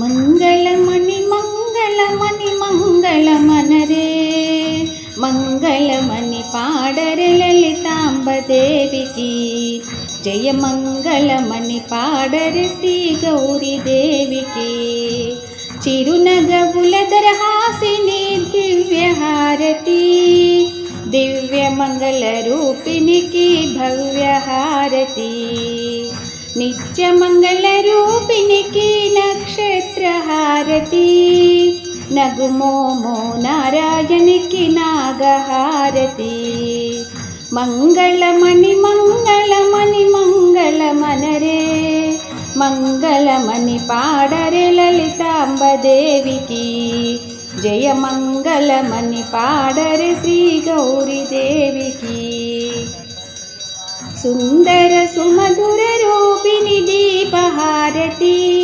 मङ्गलमणि मङ्गलमणि मङ्गलमनरे मङ्गलमणिपाडरे ललिताम्बदेवकी जयमङ्गलमणिपाडर श्री गौरि देविकी चिरुनगुलदरहासिनी दिव्यहारति दिव्यमङ्गलरूपिणी की भव्यारती नित्यमङ्गलरूपिणी के హారతి నగుమోమో నారాయణికి నాగహారతి. మంగళమణి మంగళమణి మంగళ మనరే మంగళమణి పాడరే లలితాంబదేవికి. జయ మంగళమణి పాడరే శ్రీ గౌరీదేవికి. సుందర సుమధుర